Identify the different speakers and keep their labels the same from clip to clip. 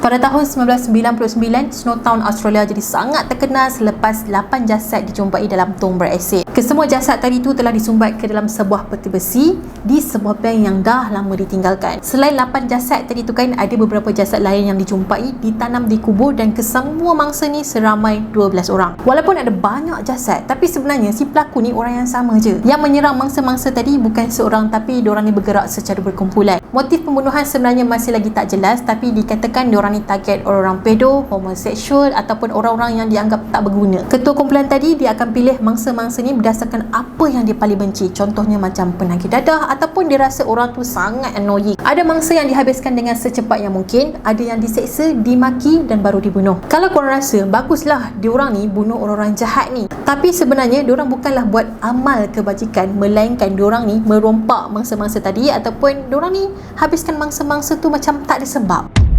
Speaker 1: Pada tahun 1999, Snowtown Australia jadi sangat terkenal selepas 8 jasad dijumpai dalam tong berasid. Kesemua jasad tadi itu telah disumbat ke dalam sebuah peti besi di sebuah bank yang dah lama ditinggalkan. Selain 8 jasad tadi itu kan ada beberapa jasad lain yang dijumpai ditanam di kubur dan kesemua mangsa ni seramai 12 orang. Walaupun ada banyak jasad tapi sebenarnya si pelaku ni orang yang sama je. Yang menyerang mangsa-mangsa tadi bukan seorang tapi diorang ni bergerak secara berkumpulan. Motif pembunuhan sebenarnya masih lagi tak jelas tapi dikatakan diorang orang ni target orang-orang pedo, homoseksual ataupun orang-orang yang dianggap tak berguna. Ketua kumpulan tadi dia akan pilih mangsa-mangsa ni berdasarkan apa yang dia paling benci. Contohnya macam penagih dadah ataupun dia rasa orang tu sangat annoying. Ada mangsa yang dihabiskan dengan secepat yang mungkin, ada yang diseksa, dimaki dan baru dibunuh. Kalau korang rasa baguslah diorang ni bunuh orang-orang jahat ni. Tapi sebenarnya diorang bukanlah buat amal kebajikan melainkan diorang ni merompak mangsa-mangsa tadi ataupun diorang ni habiskan mangsa-mangsa tu macam tak ada sebab.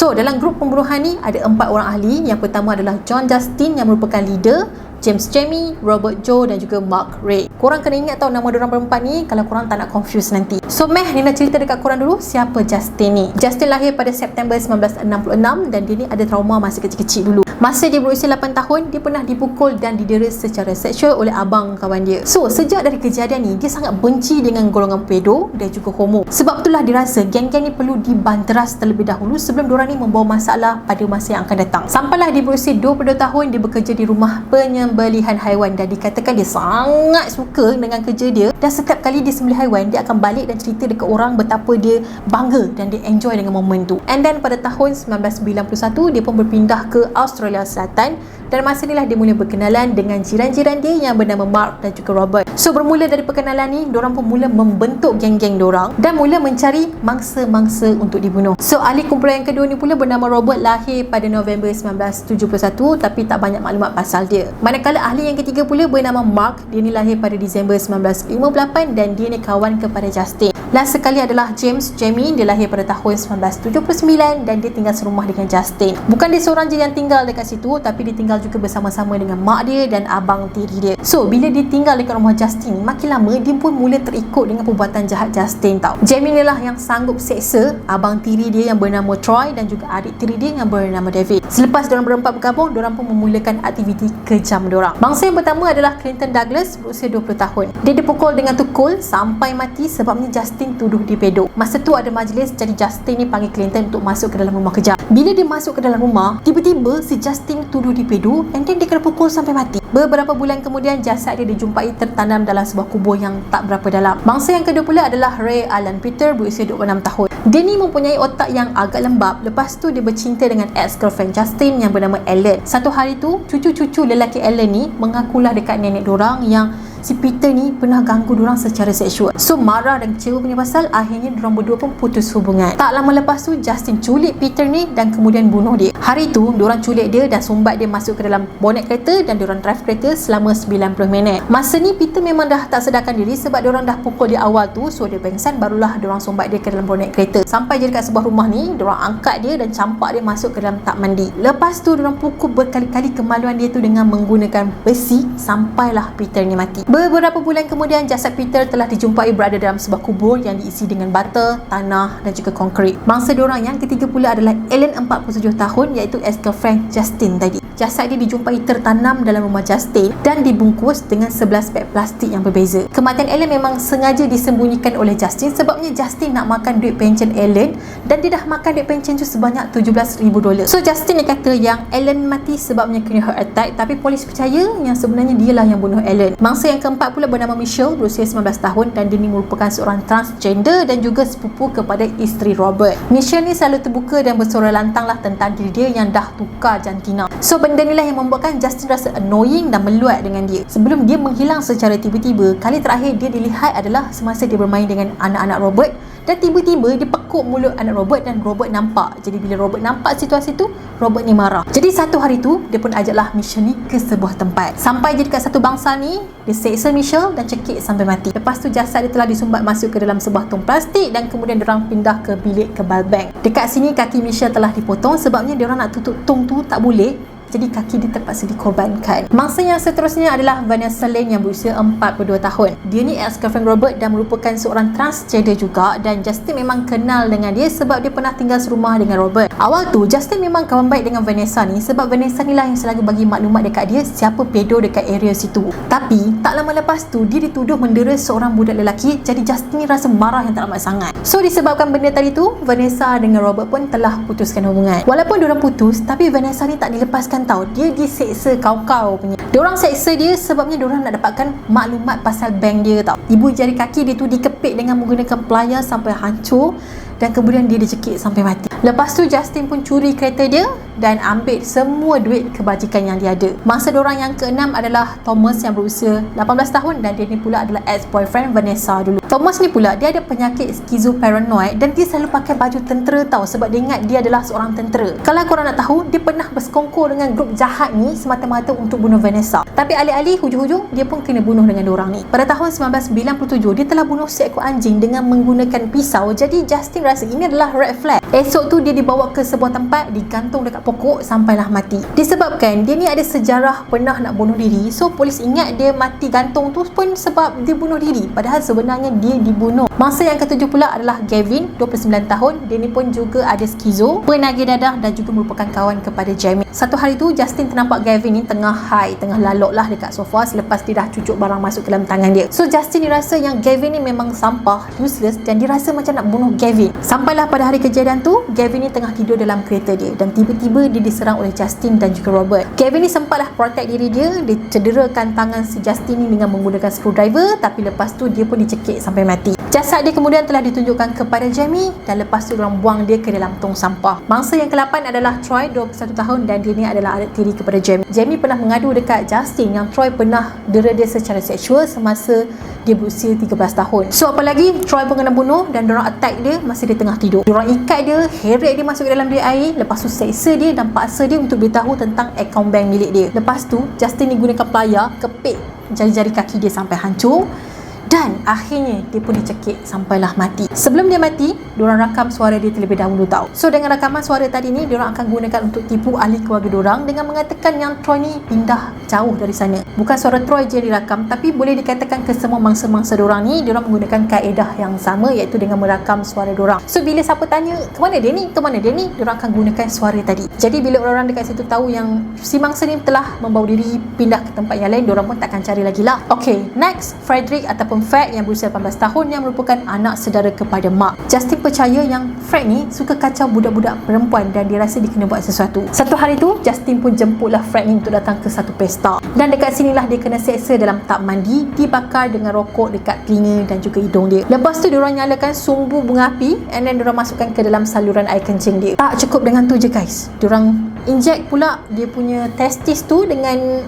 Speaker 1: So, dalam grup pembunuhan ni ada empat orang ahli. Yang pertama adalah John Justin yang merupakan leader. James Jamie, Robert Joe dan juga Mark Ray. Korang kena ingat tau nama diorang berempat ni kalau korang tak nak confuse nanti. So Meh, ni nak cerita dekat korang dulu siapa Justin ni. Justin lahir pada September 1966 dan dia ni ada trauma masa kecil-kecil dulu. Masa dia berusia 8 tahun, dia pernah dipukul dan didera secara seksual oleh abang kawan dia. So, sejak dari kejadian ni, dia sangat benci dengan golongan pedo dan juga homo. Sebab itulah dia rasa geng-geng ni perlu dibanteras terlebih dahulu sebelum diorang ni membawa masalah pada masa yang akan datang. Sampailah dia berusia 22 tahun, dia bekerja di rumah penyembelihan haiwan dan dikatakan dia sangat suka dengan kerja dia dan setiap kali dia sembelih haiwan, dia akan balik dan cerita dekat orang betapa dia bangga dan dia enjoy dengan momen tu. And then pada tahun 1991, dia pun berpindah ke Australia Selatan dan masa inilah dia mula berkenalan dengan jiran-jiran dia yang bernama Mark dan juga Robert. So bermula dari perkenalan ni, diorang pun mula membentuk geng-geng diorang dan mula mencari mangsa-mangsa untuk dibunuh. So ahli kumpulan yang kedua ni pula bernama Robert lahir pada November 1971 tapi tak banyak maklumat pasal dia. Manakala ahli yang ketiga pula bernama Mark, dia ni lahir pada Disember 1958 dan dia ni kawan kepada Justin. Last sekali adalah James Jamie, dia lahir pada tahun 1979 dan dia tinggal serumah dengan Justin. Bukan dia seorang je yang tinggal dekat situ tapi dia tinggal juga bersama-sama dengan mak dia dan abang tiri dia. So, bila dia tinggal dekat rumah Justin, makin lama dia pun mula terikut dengan perbuatan jahat Justin tau. Jamie ni lah yang sanggup seksa abang tiri dia yang bernama Troy dan juga adik tiri dia yang bernama David. Selepas diorang berempat bergabung, diorang pun memulakan aktiviti kejam diorang. Bangsa yang pertama adalah Clinton Douglas berusia 20 tahun. Dia dipukul dengan tukul sampai mati sebabnya Justin tuduh dia pedo. Masa tu ada majlis jadi Justin ni panggil Clinton untuk masuk ke dalam rumah kejam. Bila dia masuk ke dalam rumah, tiba-tiba si Justin tuduh dia pedo and then dia kena pukul sampai mati. Beberapa bulan kemudian jasad dia dijumpai tertanam dalam sebuah kubur yang tak berapa dalam. Bangsa yang kedua pula adalah Ray Alan Peter berusia 26 tahun. Dia ni mempunyai otak yang agak lembab. Lepas tu dia bercinta dengan ex-girlfriend Justin yang bernama Ellen. Satu hari tu, cucu-cucu lelaki Ellen ni mengakulah dekat nenek dorang yang si Peter ni pernah ganggu diorang secara seksual. So marah dan kecewa punya pasal akhirnya diorang berdua pun putus hubungan. Tak lama lepas tu Justin culik Peter ni dan kemudian bunuh dia. Hari tu diorang culik dia dan sumbat dia masuk ke dalam bonet kereta dan diorang drive kereta selama 90 minit. Masa ni Peter memang dah tak sedarkan diri sebab diorang dah pukul dia awal tu so dia pengsan barulah diorang sumbat dia ke dalam bonet kereta. Sampai je dekat sebuah rumah ni diorang angkat dia dan campak dia masuk ke dalam tak mandi. Lepas tu diorang pukul berkali-kali kemaluan dia tu dengan menggunakan besi sampailah Peter ni mati. Beberapa bulan kemudian jasad Peter telah dijumpai berada dalam sebuah kubur yang diisi dengan bata, tanah dan juga konkrit. Mangsa diorang yang ketiga pula adalah Ellen 47 tahun iaitu ex-girlfriend Justin tadi. Jasad dia dijumpai tertanam dalam rumah Justin dan dibungkus dengan 11 beg plastik yang berbeza. Kematian Ellen memang sengaja disembunyikan oleh Justin sebabnya Justin nak makan duit pension Ellen dan dia dah makan duit pension tu sebanyak 17,000 dolar. So Justin dia kata yang Ellen mati sebabnya kena heart attack tapi polis percaya yang sebenarnya dialah yang bunuh Ellen. Mangsa yang yang keempat pula bernama Michelle berusia 19 tahun dan dia ni merupakan seorang transgender dan juga sepupu kepada isteri Robert. Michelle ni selalu terbuka dan bersuara lantang lah tentang diri dia yang dah tukar jantina. So benda ni lah yang membuatkan Justin rasa annoying dan meluat dengan dia. Sebelum dia menghilang secara tiba-tiba, kali terakhir dia dilihat adalah semasa dia bermain dengan anak-anak Robert dan tiba-tiba dia pekuk mulut anak Robert dan Robert nampak. Jadi bila Robert nampak situasi tu, Robert ni marah. Jadi satu hari tu, dia pun ajaklah Michelle ni ke sebuah tempat. Sampai je dekat satu bangsa ni, dia seksa Michelle dan cekik sampai mati. Lepas tu jasad dia telah disumbat masuk ke dalam sebuah tong plastik dan kemudian diorang pindah ke bilik kebal bank. Dekat sini kaki Michelle telah dipotong sebabnya diorang nak tutup tong tu tak boleh jadi kaki dia terpaksa dikorbankan. Mangsa yang seterusnya adalah Vanessa Lane yang berusia 42 tahun. Dia ni ex-girlfriend Robert dan merupakan seorang transgender juga dan Justin memang kenal dengan dia sebab dia pernah tinggal serumah dengan Robert. Awal tu Justin memang kawan baik dengan Vanessa ni sebab Vanessa ni lah yang selalu bagi maklumat dekat dia siapa pedo dekat area situ. Tapi tak lama lepas tu dia dituduh mendera seorang budak lelaki jadi Justin ni rasa marah yang tak amat sangat. So disebabkan benda tadi tu Vanessa dengan Robert pun telah putuskan hubungan. Walaupun diorang putus tapi Vanessa ni tak dilepaskan tau dia diseksa kau-kau punya. Diorang seksa dia sebabnya diorang nak dapatkan maklumat pasal bank dia tau. Ibu jari kaki dia tu dikepit dengan menggunakan pelayar sampai hancur dan kemudian dia dicekik sampai mati. Lepas tu Justin pun curi kereta dia dan ambil semua duit kebajikan yang dia ada. Mangsa orang yang keenam adalah Thomas yang berusia 18 tahun dan dia ni pula adalah ex-boyfriend Vanessa dulu. Thomas ni pula dia ada penyakit skizoparanoid dan dia selalu pakai baju tentera tau sebab dia ingat dia adalah seorang tentera. Kalau korang nak tahu, dia pernah bersekongkol dengan grup jahat ni semata-mata untuk bunuh Vanessa. Tapi alih-alih hujung-hujung dia pun kena bunuh dengan orang ni. Pada tahun 1997 dia telah bunuh seekor anjing dengan menggunakan pisau. Jadi Justin rasa ini adalah red flag. Esok tu dia dibawa ke sebuah tempat digantung dekat pokok sampailah mati. Disebabkan dia ni ada sejarah pernah nak bunuh diri. So polis ingat dia mati gantung tu pun sebab dia bunuh diri. Padahal sebenarnya dia dibunuh. Masa yang ketujuh pula adalah Gavin, 29 tahun. Dia ni pun juga ada skizo, penagih dadah dan juga merupakan kawan kepada Jamie. Satu hari tu Justin ternampak Gavin ni tengah high, tengah lalok lah dekat sofa selepas dia dah cucuk barang masuk ke dalam tangan dia. So Justin ni rasa yang Gavin ni memang sampah, useless dan dia rasa macam nak bunuh Gavin. Sampailah pada hari kejadian tu, Gavin ni tengah tidur dalam kereta dia dan tiba-tiba dia diserang oleh Justin dan juga Robert. Gavin ni sempatlah protect diri dia, dia cederakan tangan si Justin ni dengan menggunakan screwdriver tapi lepas tu dia pun dicekik sampai mati. Jasad dia kemudian telah ditunjukkan kepada Jamie dan lepas tu orang buang dia ke dalam tong sampah. Mangsa yang ke-8 adalah Troy, 21 tahun dan dia ni adalah adik tiri kepada Jamie. Jamie pernah mengadu dekat Justin yang Troy pernah dera dia secara seksual semasa dia berusia 13 tahun. So apa lagi, Troy pun kena bunuh dan orang attack dia masa dia tengah tidur. Diorang ikat dia, heret dia masuk ke dalam bilik air, lepas tu seksa dia dan paksa dia untuk beritahu tentang akaun bank milik dia. Lepas tu, Justin ni gunakan pelayar, kepit jari-jari kaki dia sampai hancur dan akhirnya dia pun dicekik sampailah mati. Sebelum dia mati, diorang rakam suara dia terlebih dahulu tau. So dengan rakaman suara tadi ni, diorang akan gunakan untuk tipu ahli keluarga diorang dengan mengatakan yang Troy ni pindah jauh dari sana. Bukan suara Troy je dirakam, tapi boleh dikatakan ke semua mangsa-mangsa diorang ni, diorang menggunakan kaedah yang sama iaitu dengan merakam suara diorang. So bila siapa tanya, ke mana dia ni? Ke mana dia ni? Diorang akan gunakan suara tadi. Jadi bila orang-orang dekat situ tahu yang si mangsa ni telah membawa diri pindah ke tempat yang lain, diorang pun takkan cari lagi lah. Okay, next, Frederick ataupun Fred yang berusia 18 tahun yang merupakan anak saudara kepada Mark. Justin percaya yang Fred ni suka kacau budak-budak perempuan dan dia rasa dia kena buat sesuatu. Satu hari tu, Justin pun jemputlah Fred ni untuk datang ke satu pesta. Dan dekat sinilah dia kena seksa dalam tak mandi, dibakar dengan rokok dekat telinga dan juga hidung dia. Lepas tu, diorang nyalakan sumbu bunga api and then diorang masukkan ke dalam saluran air kencing dia. Tak cukup dengan tu je guys. Diorang inject pula dia punya testis tu dengan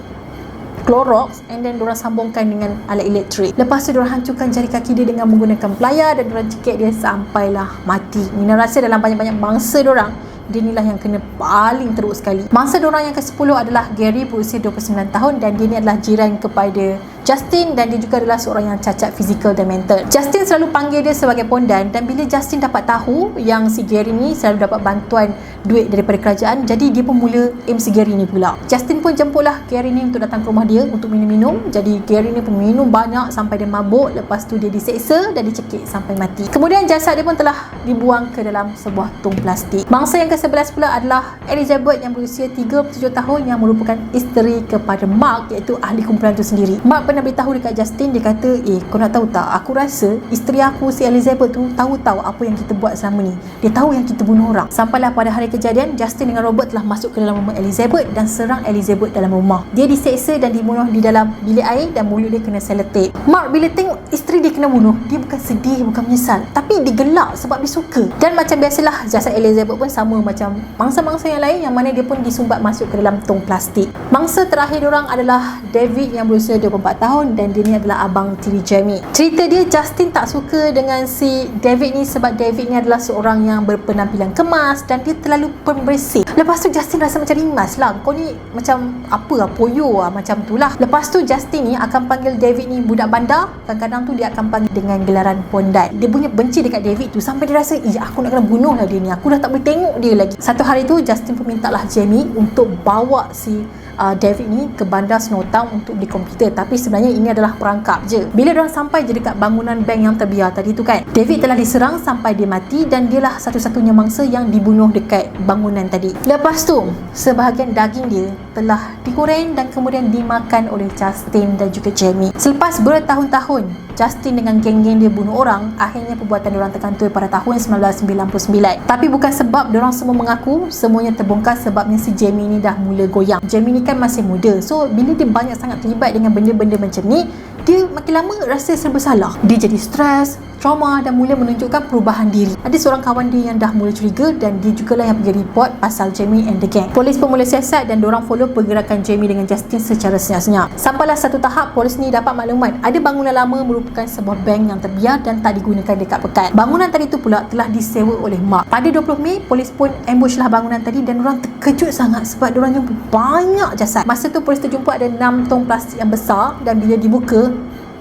Speaker 1: Clorox and then diorang sambungkan dengan alat elektrik. Lepas tu diorang hancurkan jari kaki dia dengan menggunakan pelayar dan diorang cekik dia sampailah mati. Mina rasa dalam banyak-banyak bangsa diorang dia inilah yang kena paling teruk sekali. Mangsa diorang yang ke-10 adalah Gary berusia 29 tahun dan dia ni adalah jiran kepada Justin dan dia juga adalah seorang yang cacat fizikal dan mental. Justin selalu panggil dia sebagai pondan dan bila Justin dapat tahu yang si Gary ni selalu dapat bantuan duit daripada kerajaan jadi dia pun mula aim si Gary ni pula. Justin pun jemputlah Gary ni untuk datang ke rumah dia untuk minum-minum. Jadi Gary ni pun minum banyak sampai dia mabuk lepas tu dia diseksa dan dicekik sampai mati. Kemudian jasad dia pun telah dibuang ke dalam sebuah tong plastik. Mangsa yang ke-11 pula adalah Elizabeth yang berusia 37 tahun yang merupakan isteri kepada Mark iaitu ahli kumpulan tu sendiri. Mark pernah beritahu dekat Justin dia kata eh kau nak tahu tak? Aku rasa isteri aku si Elizabeth tu tahu-tahu apa yang kita buat selama ni. Dia tahu yang kita bunuh orang. Sampailah pada hari kejadian Justin dengan Robert telah masuk ke dalam rumah Elizabeth dan serang Elizabeth dalam rumah. Dia diseksa dan dibunuh di dalam bilik air dan mulut dia kena selotip. Mark bila tengok isteri dia kena bunuh dia bukan sedih bukan menyesal tapi digelak sebab dia suka. Dan macam biasalah jasad Elizabeth pun sama macam mangsa-mangsa yang lain yang mana dia pun disumbat masuk ke dalam tong plastik mangsa terakhir orang adalah David yang berusia 24 tahun dan dia ni adalah abang tiri Jamie. Cerita dia Justin tak suka dengan si David ni sebab David ni adalah seorang yang berpenampilan kemas dan dia terlalu pembersih. Lepas tu Justin rasa macam rimas lah. Kau ni macam apa lah, poyo lah macam tu lah. Lepas tu Justin ni akan panggil David ni budak bandar. Kadang-kadang tu dia akan panggil dengan gelaran pondan. Dia punya benci dekat David tu sampai dia rasa, iya aku nak kena bunuh lah dia ni. Aku dah tak boleh tengok dia lagi. Satu hari tu Justin pun minta lah Jamie untuk bawa si uh, David ni ke bandar Snowtown untuk beli komputer. Tapi sebenarnya ini adalah perangkap je. Bila orang sampai je dekat bangunan bank yang terbiar tadi tu kan David telah diserang sampai dia mati dan dialah satu-satunya mangsa yang dibunuh dekat bangunan tadi. Lepas tu sebahagian daging dia telah digoreng dan kemudian dimakan oleh Justin dan juga Jamie. Selepas bertahun-tahun Justin dengan geng-geng dia bunuh orang akhirnya perbuatan diorang terkantoi pada tahun 1999 tapi bukan sebab diorang semua mengaku semuanya terbongkar sebabnya si Jamie ni dah mula goyang. Jamie ni kan masih muda so bila dia banyak sangat terlibat dengan benda-benda macam ni dia makin lama rasa serba salah dia jadi stres trauma dan mula menunjukkan perubahan diri. Ada seorang kawan dia yang dah mula curiga dan dia juga lah yang pergi report pasal Jamie and the gang. Polis pun mula siasat dan diorang follow pergerakan Jamie dengan Justin secara senyap-senyap. Sampailah satu tahap polis ni dapat maklumat ada bangunan lama merupakan sebuah bank yang terbiar dan tak digunakan dekat pekan. Bangunan tadi tu pula telah disewa oleh Mark. Pada 20 Mei, polis pun ambush lah bangunan tadi dan orang terkejut sangat sebab diorang jumpa banyak jasad. Masa tu polis terjumpa ada 6 tong plastik yang besar dan bila dibuka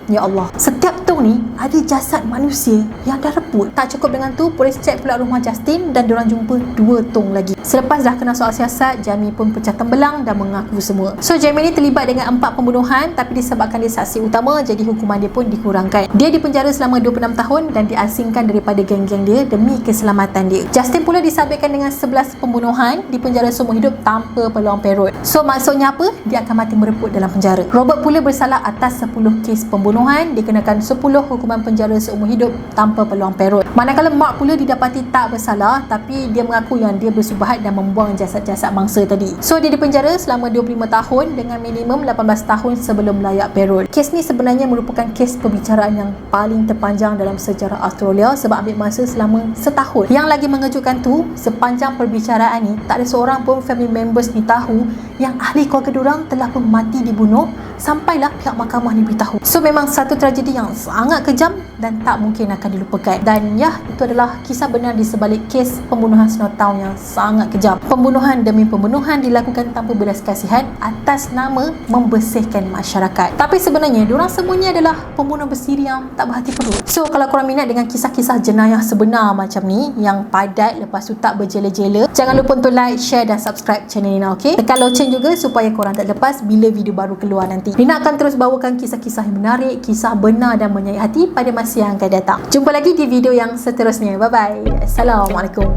Speaker 1: Ya Allah. Setiap tong ni ada jasad manusia yang dah rebut. Tak cukup dengan tu, polis cek pula rumah Justin dan diorang jumpa dua tong lagi. Selepas dah kena soal siasat, Jamie pun pecah tembelang dan mengaku semua. So Jamie ni terlibat dengan empat pembunuhan tapi disebabkan dia saksi utama jadi hukuman dia pun dikurangkan. Dia dipenjara selama 26 tahun dan diasingkan daripada geng-geng dia demi keselamatan dia. Justin pula disabitkan dengan 11 pembunuhan di penjara seumur hidup tanpa peluang perut. So maksudnya apa? Dia akan mati mereput dalam penjara. Robert pula bersalah atas 10 kes pembunuhan dikenakan 10 hukuman penjara seumur hidup tanpa peluang perut. Manakala Mark pula didapati tak bersalah tapi dia mengaku yang dia bersubahat dan membuang jasad-jasad mangsa tadi. So dia dipenjara selama 25 tahun dengan minimum 18 tahun sebelum layak perut. Kes ni sebenarnya merupakan kes perbicaraan yang paling terpanjang dalam sejarah Australia sebab ambil masa selama setahun. Yang lagi mengejutkan tu, sepanjang perbicaraan ni tak ada seorang pun family members ni tahu yang ahli keluarga diorang telah pun mati dibunuh sampailah pihak mahkamah ni beritahu. So memang satu tragedi yang sangat kejam dan tak mungkin akan dilupakan. Dan ya, itu adalah kisah benar di sebalik kes pembunuhan Snowtown yang sangat kejam. Pembunuhan demi pembunuhan dilakukan tanpa belas kasihan atas nama membersihkan masyarakat. Tapi sebenarnya, diorang semuanya adalah pembunuh bersiri yang tak berhati perut. So, kalau korang minat dengan kisah-kisah jenayah sebenar macam ni, yang padat lepas tu tak berjela-jela, jangan lupa untuk like, share dan subscribe channel Nina, okay? Tekan loceng juga supaya korang tak lepas bila video baru keluar nanti. Nina akan terus bawakan kisah-kisah yang menarik kisah benar dan menyayat hati pada masa yang akan datang. Jumpa lagi di video yang seterusnya. Bye-bye. Assalamualaikum.